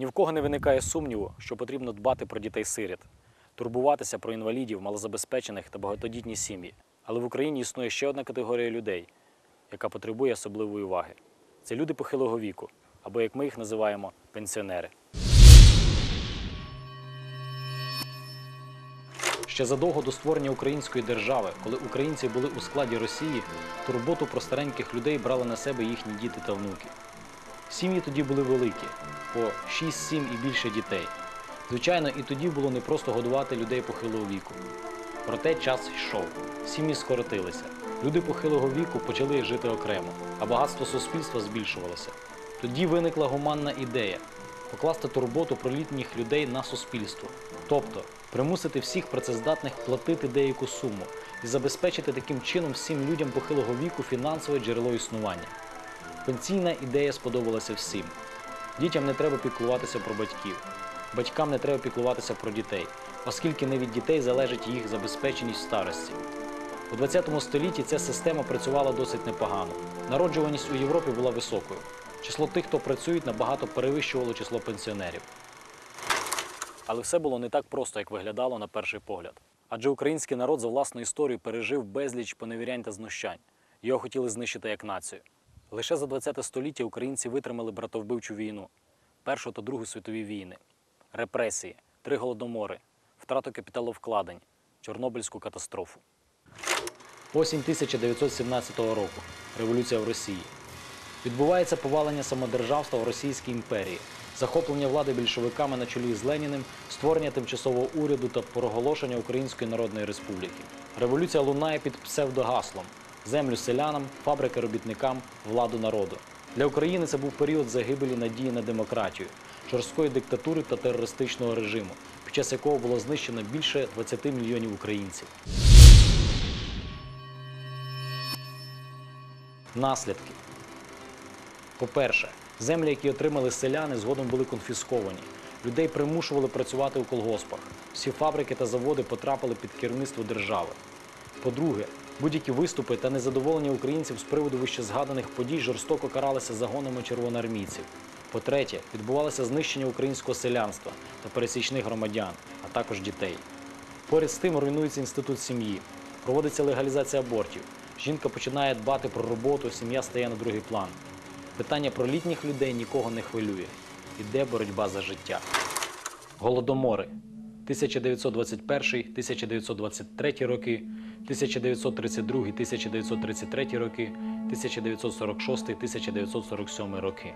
Ні в кого не виникає сумніву, що потрібно дбати про дітей-сиріт, турбуватися про інвалідів, малозабезпечених та багатодітні сім'ї. Але в Україні існує ще одна категорія людей, яка потребує особливої уваги. Це люди похилого віку, або як ми їх називаємо пенсіонери. Ще задовго до створення української держави, коли українці були у складі Росії, турботу про стареньких людей брали на себе їхні діти та внуки. Сім'ї тоді були великі, по 6-7 і більше дітей. Звичайно, і тоді було не просто годувати людей похилого віку. Проте час йшов, сім'ї скоротилися. Люди похилого віку почали жити окремо, а багатство суспільства збільшувалося. Тоді виникла гуманна ідея покласти турботу про літніх людей на суспільство, тобто примусити всіх працездатних платити деяку суму і забезпечити таким чином всім людям похилого віку фінансове джерело існування. Пенсійна ідея сподобалася всім. Дітям не треба піклуватися про батьків, батькам не треба піклуватися про дітей, оскільки не від дітей залежить їх забезпеченість старості. У 20 столітті ця система працювала досить непогано. Народжуваність у Європі була високою. Число тих, хто працюють, набагато перевищувало число пенсіонерів. Але все було не так просто, як виглядало на перший погляд. Адже український народ за власну історію пережив безліч поневірянь та знущань. Його хотіли знищити як націю. Лише за 20 століття українці витримали братовбивчу війну, Першу та Другу світові війни, репресії, три голодомори, втрату капіталовкладень, Чорнобильську катастрофу. Осінь 1917 року. Революція в Росії. Відбувається повалення самодержавства в Російській імперії, захоплення влади більшовиками на чолі з Леніним, створення тимчасового уряду та проголошення Української Народної Республіки. Революція лунає під псевдогаслом землю селянам, фабрики робітникам, владу народу. Для України це був період загибелі надії на демократію, жорсткої диктатури та терористичного режиму, під час якого було знищено більше 20 мільйонів українців. Наслідки. По-перше, землі, які отримали селяни, згодом були конфісковані. Людей примушували працювати у колгоспах. Всі фабрики та заводи потрапили під керівництво держави. По-друге, будь-які виступи та незадоволення українців з приводу вищезгаданих подій жорстоко каралися загонами червоноармійців. По-третє, відбувалося знищення українського селянства та пересічних громадян, а також дітей. Поряд з тим руйнується інститут сім'ї, проводиться легалізація абортів. Жінка починає дбати про роботу, сім'я стає на другий план. Питання про літніх людей нікого не хвилює. Іде боротьба за життя. Голодомори 1921-1923 роки, 1932-1933 роки, 1946-1947 роки.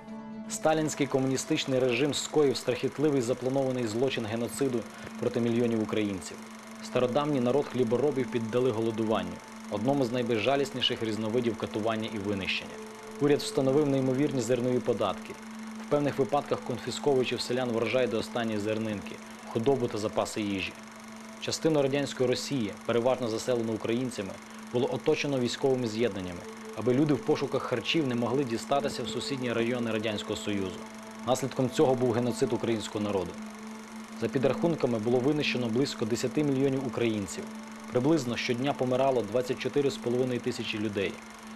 Сталінський комуністичний режим скоїв страхітливий запланований злочин геноциду проти мільйонів українців. Стародавній народ хліборобів піддали голодуванню, одному з найбезжалісніших різновидів катування і винищення. Уряд встановив неймовірні зернові податки, в певних випадках конфісковуючи в селян врожай до останньої зернинки, худобу та запаси їжі. Частину радянської Росії, переважно заселену українцями, було оточено військовими з'єднаннями, аби люди в пошуках харчів не могли дістатися в сусідні райони Радянського Союзу. Наслідком цього був геноцид українського народу. За підрахунками було винищено близько 10 мільйонів українців. Приблизно щодня помирало 24,5 тисячі людей,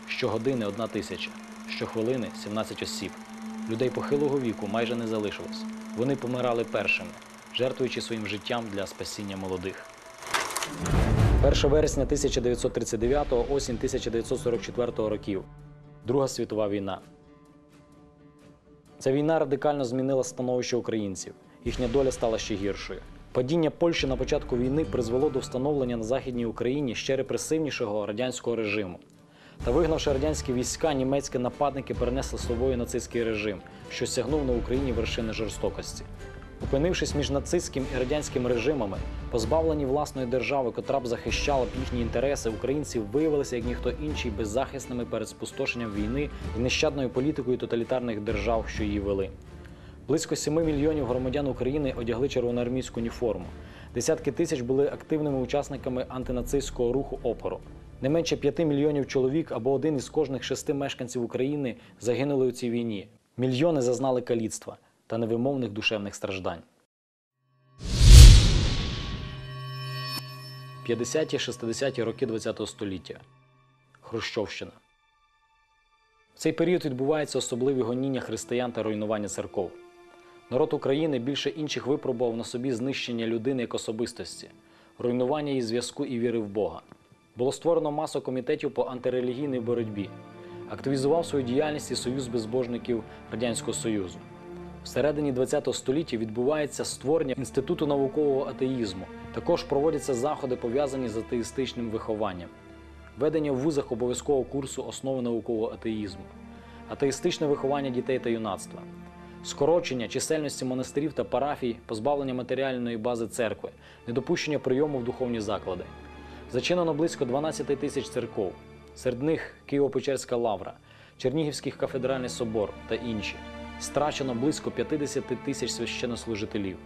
щогодини – одна тисяча, щохвилини – 17 осіб. Людей похилого віку майже не залишилось. Вони помирали першими, жертвуючи своїм життям для спасіння молодих. 1 вересня 1939, осінь 1944 років. Друга світова війна. Ця війна радикально змінила становище українців. Їхня доля стала ще гіршою. Падіння Польщі на початку війни призвело до встановлення на Західній Україні ще репресивнішого радянського режиму. Та вигнавши радянські війська, німецькі нападники перенесли з собою нацистський режим, що сягнув на Україні вершини жорстокості. Опинившись між нацистським і радянським режимами, позбавлені власної держави, котра б захищала б їхні інтереси, українці виявилися як ніхто інший беззахисними перед спустошенням війни і нещадною політикою тоталітарних держав, що її вели. Близько 7 мільйонів громадян України одягли червоноармійську уніформу. Десятки тисяч були активними учасниками антинацистського руху опору. Не менше 5 мільйонів чоловік або один із кожних шести мешканців України загинули у цій війні. Мільйони зазнали каліцтва та невимовних душевних страждань. 50-60-ті роки ХХ століття. Хрущовщина. В цей період відбуваються особливі гоніння християн та руйнування церков. Народ України більше інших випробував на собі знищення людини як особистості, руйнування її зв'язку і віри в Бога. Було створено масу комітетів по антирелігійній боротьбі. Активізував свою діяльність і Союз безбожників Радянського Союзу. Всередині ХХ століття відбувається створення інституту наукового атеїзму. Також проводяться заходи, пов'язані з атеїстичним вихованням, ведення в вузах обов'язкового курсу основи наукового атеїзму, атеїстичне виховання дітей та юнацтва, скорочення чисельності монастирів та парафій, позбавлення матеріальної бази церкви, недопущення прийому в духовні заклади. Зачинено близько 12 тисяч церков, серед них Києво-Печерська лавра, Чернігівський кафедральний собор та інші. Страчено близько 50 тисяч священнослужителів.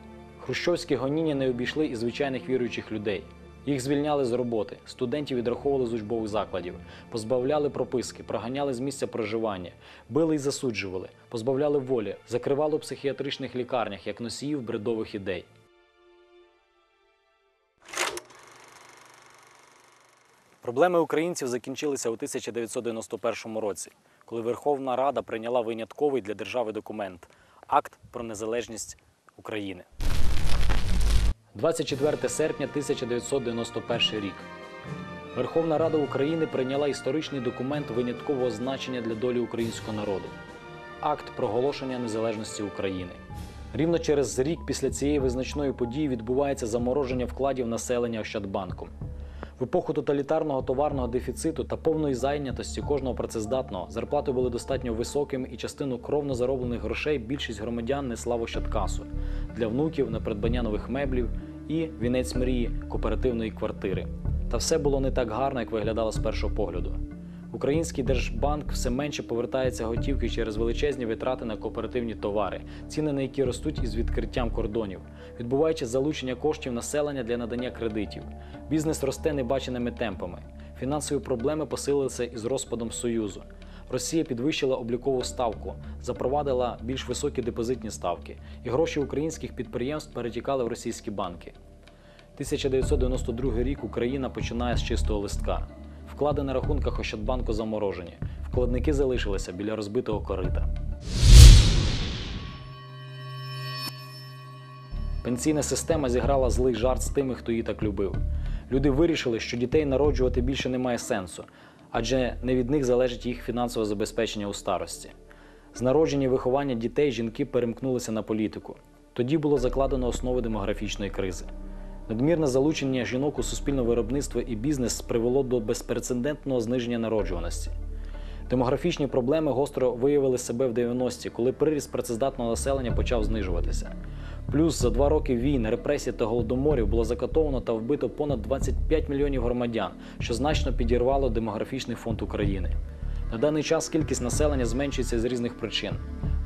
Хрущовські гоніння не обійшли і звичайних віруючих людей. Їх звільняли з роботи, студентів відраховували з учбових закладів, позбавляли прописки, проганяли з місця проживання, били і засуджували, позбавляли волі, закривали у психіатричних лікарнях як носіїв бредових ідей. Проблеми українців закінчилися у 1991 році, коли Верховна Рада прийняла винятковий для держави документ Акт про незалежність України. 24 серпня 1991 рік. Верховна Рада України прийняла історичний документ виняткового значення для долі українського народу Акт проголошення незалежності України. Рівно через рік після цієї визначної події відбувається замороження вкладів населення Ощадбанком. В епоху тоталітарного товарного дефіциту та повної зайнятості кожного працездатного зарплати були достатньо високими, і частину кровно зароблених грошей більшість громадян несла в Ощадкасу для внуків на придбання нових меблів і вінець мрії кооперативної квартири. Та все було не так гарно, як виглядало з першого погляду. Український держбанк все менше повертається готівки через величезні витрати на кооперативні товари, ціни на які ростуть із відкриттям кордонів, відбуваючи залучення коштів населення для надання кредитів. Бізнес росте небаченими темпами. Фінансові проблеми посилилися із розпадом Союзу. Росія підвищила облікову ставку, запровадила більш високі депозитні ставки, і гроші українських підприємств перетікали в російські банки. 1992 рік Україна починає з чистого листка. Вклади на рахунках Ощадбанку заморожені. Вкладники залишилися біля розбитого корита. Пенсійна система зіграла злий жарт з тими, хто її так любив. Люди вирішили, що дітей народжувати більше немає сенсу, адже не від них залежить їх фінансове забезпечення у старості. З народження і виховання дітей жінки перемкнулися на політику. Тоді було закладено основи демографічної кризи. Надмірне залучення жінок у суспільне виробництво і бізнес привело до безпрецедентного зниження народжуваності. Демографічні проблеми гостро виявили себе в 90-ті, коли приріст працездатного населення почав знижуватися. Плюс за два роки війн, репресій та голодоморів було закатовано та вбито понад 25 мільйонів громадян, що значно підірвало демографічний фонд України. На даний час кількість населення зменшується з різних причин.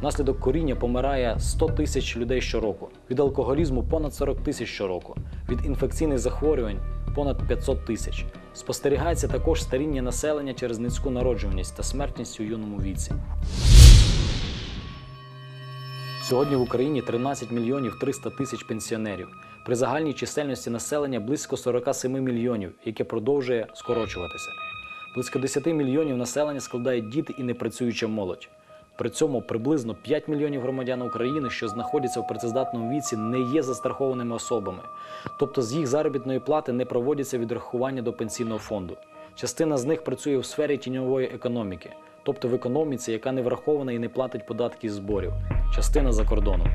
Внаслідок коріння помирає 100 тисяч людей щороку, від алкоголізму понад 40 тисяч щороку, від інфекційних захворювань понад 500 тисяч. Спостерігається також старіння населення через низьку народжуваність та смертність у юному віці. Сьогодні в Україні 13 мільйонів 300 тисяч пенсіонерів при загальній чисельності населення близько 47 мільйонів, яке продовжує скорочуватися. Близько 10 мільйонів населення складають діти і непрацююча молодь. При цьому приблизно 5 мільйонів громадян України, що знаходяться в працездатному віці, не є застрахованими особами, тобто з їх заробітної плати не проводяться відрахування до пенсійного фонду. Частина з них працює у сфері тіньової економіки, тобто в економіці, яка не врахована і не платить податки і зборів, частина за кордоном.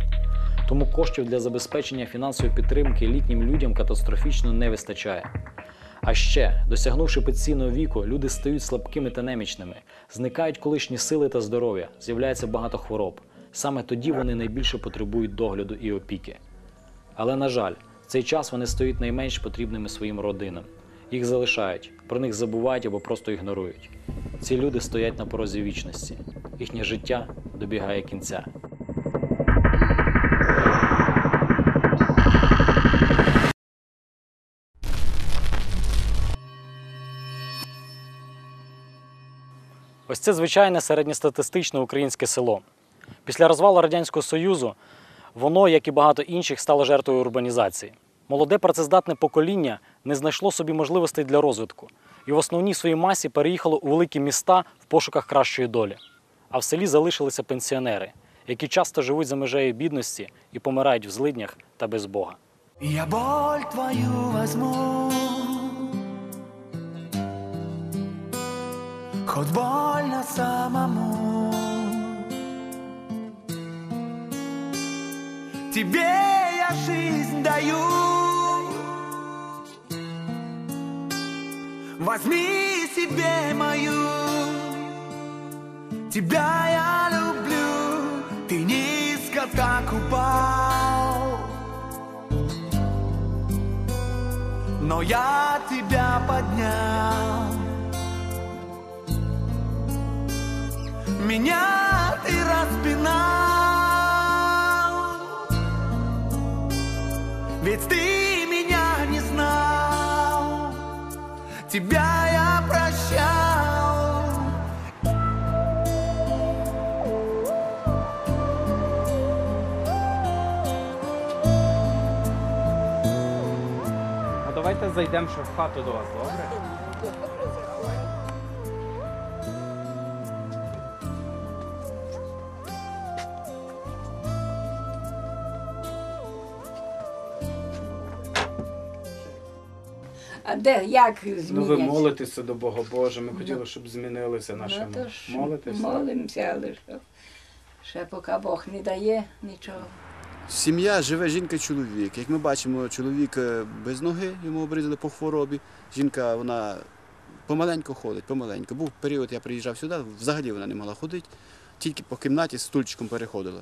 Тому коштів для забезпечення фінансової підтримки літнім людям катастрофічно не вистачає. А ще, досягнувши пенсійного віку, люди стають слабкими та немічними, зникають колишні сили та здоров'я, з'являється багато хвороб. Саме тоді вони найбільше потребують догляду і опіки. Але, на жаль, в цей час вони стають найменш потрібними своїм родинам. Їх залишають, про них забувають або просто ігнорують. Ці люди стоять на порозі вічності. Їхнє життя добігає кінця. Ось це звичайне середньостатистичне українське село. Після розвалу Радянського Союзу воно, як і багато інших, стало жертвою урбанізації. Молоде працездатне покоління не знайшло собі можливостей для розвитку і в основній своїй масі переїхало у великі міста в пошуках кращої долі. А в селі залишилися пенсіонери, які часто живуть за межею бідності і помирають в злиднях та без Бога. Я боль твою возьму Хоть больно самому. Тебе я жизнь даю. Возьми себе мою. Тебя я люблю. Ты низко так упал. Но я тебя поднял. Меня ты распинал, ведь ты меня не знал, тебя я прощал. Ну давайте зайдемо ще в хату до вас, добре? А де, як Ну ви змінять? молитеся до Бога Боже. Ми хотіли, щоб змінилися наші Ну, молитеся. Молимося, але що. Ще поки Бог не дає нічого. Сім'я живе жінка, чоловік. Як ми бачимо, чоловік е, без ноги, йому обрізали по хворобі. Жінка вона помаленьку ходить, помаленьку. Був період, я приїжджав сюди, взагалі вона не могла ходити, тільки по кімнаті з стульчиком переходила.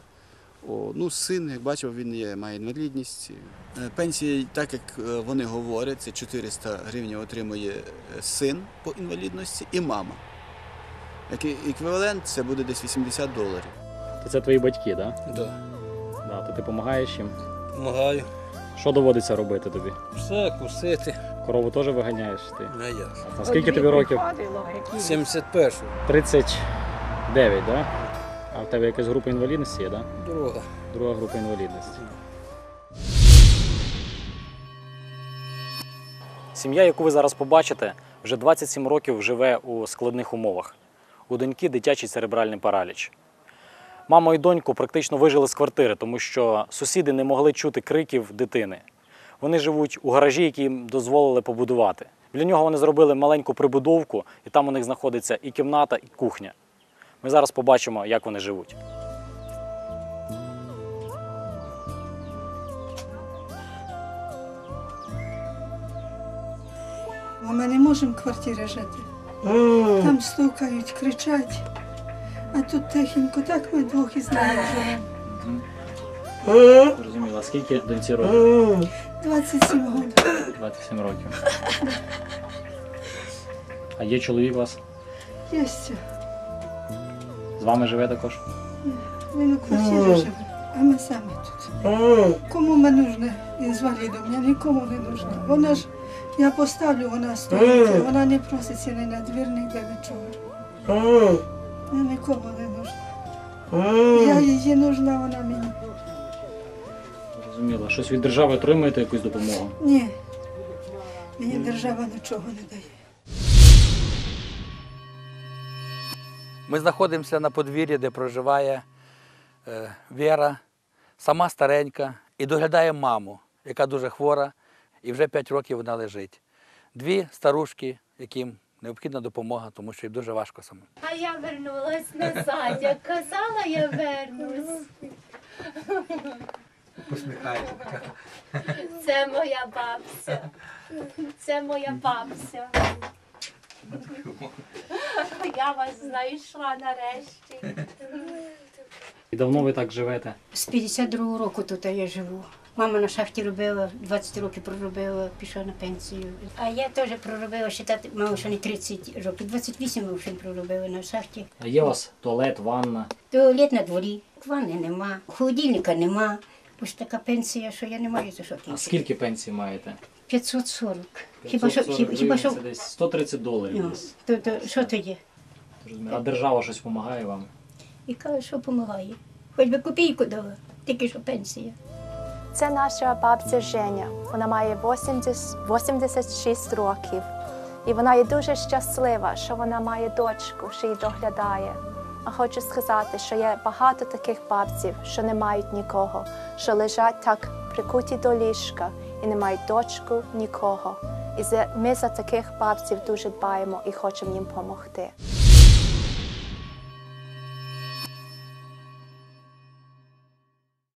О, ну, син, як бачив, він є, має інвалідність. Е, Пенсії, так як е, вони говорять, це 400 гривень отримує е, син по інвалідності і мама. Як і- еквівалент, це буде десь 80 доларів. То це твої батьки, так? Да, Да, то ти допомагаєш їм. помагаю. Що доводиться робити тобі? Все, кусити. Корову теж виганяєш ти. А я. А скільки тобі років? Приходило, які 71 39, так? Да? А в тебе якась група інвалідності є, так? Да? Друга. Друга група інвалідності. Сім'я, яку ви зараз побачите, вже 27 років живе у складних умовах. У доньки дитячий церебральний параліч. Мама і доньку практично вижили з квартири, тому що сусіди не могли чути криків дитини. Вони живуть у гаражі, який їм дозволили побудувати. Для нього вони зробили маленьку прибудовку, і там у них знаходиться і кімната, і кухня. Ми зараз побачимо, як вони живуть. А ми не можемо в квартирі жити. Там стукають, кричать. А тут тихенько, так ми двох із нею живемо. Зрозуміло, скільки доньці років? 27 років. 27 років. А є чоловік у вас? Є. З вами живе також? Він у квартирі живе, а ми самі тут. Кому ми нужні інвалідом? Я нікому не нужна. Вона ж, я поставлю, вона стоїть, вона не проситься ні на двір, ні до нічого. Я нікому не нужна. Я їй нужна, вона мені. Зрозуміло. Щось від держави отримуєте якусь допомогу? Ні. Мені держава нічого не дає. Ми знаходимося на подвір'ї, де проживає е, Віра, сама старенька, і доглядає маму, яка дуже хвора, і вже 5 років вона лежить. Дві старушки, яким необхідна допомога, тому що їм дуже важко самим. А я вернулась назад. Як казала, я вернусь. Це моя бабця. Це моя бабця. Я вас знайшла нарешті. І давно ви так живете? З 52-го року тут я живу. Мама на шахті робила, 20 років проробила, пішла на пенсію. А я теж проробила, ще так, мало що не 30 років, 28 років проробила на шахті. А є у вас туалет, ванна? Туалет на дворі, ванни нема, холодильника нема. Ось така пенсія, що я не маю за що А скільки пенсій маєте? 540. Хіба що, 540 хіба, хіба що, гривень, це десь 130 доларів. ну, десь. то, то, що то є? А держава щось допомагає вам? І каже, що допомагає. Хоч би копійку дала, тільки що пенсія. Це наша бабця Женя. Вона має 80, 86 років. І вона є дуже щаслива, що вона має дочку, що її доглядає. А хочу сказати, що є багато таких бабців, що не мають нікого, що лежать так прикуті до ліжка і не мають дочку нікого. І ми за таких бабців дуже дбаємо і хочемо їм допомогти.